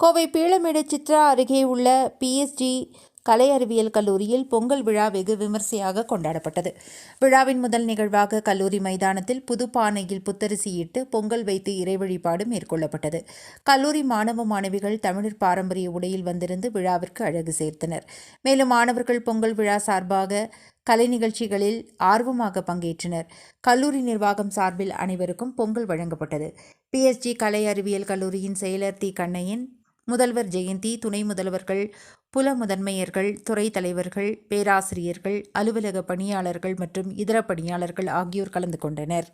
கோவை பீளமேடு சித்ரா அருகே உள்ள பிஎஸ்ஜி கலை அறிவியல் கல்லூரியில் பொங்கல் விழா வெகு விமர்சையாக கொண்டாடப்பட்டது. விழாவின் முதல் நிகழ்வாக கல்லூரி மைதானத்தில் புதுப்பானையில் புத்தரிசியிட்டு பொங்கல் வைத்து இறை வழிபாடு மேற்கொள்ளப்பட்டது. கல்லூரி மாணவ மாணவிகள் தமிழர் பாரம்பரிய உடையில் வந்திருந்து விழாவிற்கு அழகு சேர்த்தனர். மேலும் மாணவர்கள் பொங்கல் விழா சார்பாக கலை நிகழ்ச்சிகளில் ஆர்வமாக பங்கேற்றனர். கல்லூரி நிர்வாகம் சார்பில் அனைவருக்கும் பொங்கல் வழங்கப்பட்டது. பிஎஸ்ஜி கலை அறிவியல் கல்லூரியின் செயலர் தி கண்ணையன் முதல்வர் ஜெயந்தி துணை முதல்வர்கள் புல முதன்மையர்கள் துறை தலைவர்கள் பேராசிரியர்கள் அலுவலக பணியாளர்கள் மற்றும் இதர பணியாளர்கள் ஆகியோர் கலந்து கொண்டனர்.